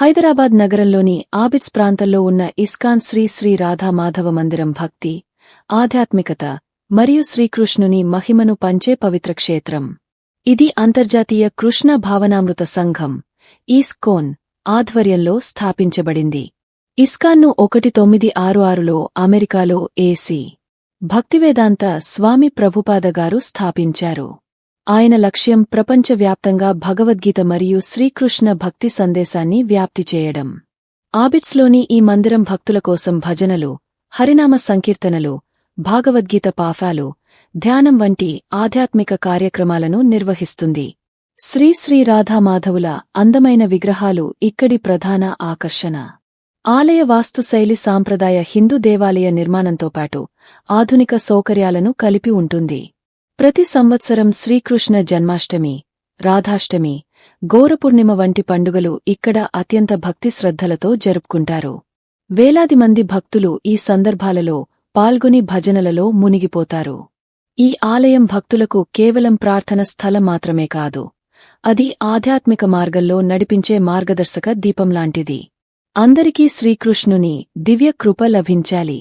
హైదరాబాద్ నగరంలోని ఆబిడ్స్ ప్రాంతంలో ఉన్న ఇస్కాన్ శ్రీ శ్రీ రాధా మాధవ మందిరం భక్తి ఆధ్యాత్మికత మరియు శ్రీకృష్ణుని మహిమను పంచే పవిత్ర క్షేత్రం. ఇది అంతర్జాతీయ కృష్ణ భావనామృత సంఘం ఈస్కోన్ ఆధ్వర్యంలో స్థాపించబడింది. ఇస్కాన్ను ఒకటి తొమ్మిది ఆరు ఆరులో అమెరికాలో ఏసీ భక్తివేదాంత స్వామి ప్రభుపాద గారు స్థాపించారు. ఆయన లక్ష్యం ప్రపంచవ్యాప్తంగా భగవద్గీత మరియు శ్రీకృష్ణ భక్తి సందేశాన్ని వ్యాప్తి చేయడం. ఆబిట్స్లోని ఈ మందిరం భక్తుల కోసం భజనలు హరినామ సంకీర్తనలు భాగవద్గీత పాఫాలు ధ్యానం వంటి ఆధ్యాత్మిక కార్యక్రమాలను నిర్వహిస్తుంది. శ్రీ శ్రీ రాధామాధవుల అందమైన విగ్రహాలు ఇక్కడి ప్రధాన ఆకర్షణ. ఆలయ వాస్తుశైలి సాంప్రదాయ హిందూ దేవాలయ నిర్మాణంతో పాటు ఆధునిక సౌకర్యాలను కలిపి ఉంటుంది. ప్రతి సంవత్సరం శ్రీకృష్ణ జన్మాష్టమి రాధాష్టమి గోరపూర్ణిమ వంటి పండుగలు ఇక్కడ అత్యంత భక్తి శ్రద్ధలతో జరుపుకుంటారు. వేలాది మంది భక్తులు ఈ సందర్భాలలో పాల్గొని భజనలలో మునిగిపోతారు. ఈ ఆలయం భక్తులకు కేవలం ప్రార్థన స్థలం మాత్రమే కాదు అది ఆధ్యాత్మిక మార్గంలో నడిపించే మార్గదర్శక దీపంలాంటిది అందరికీ శ్రీకృష్ణుని దివ్య కృప లభించాలి.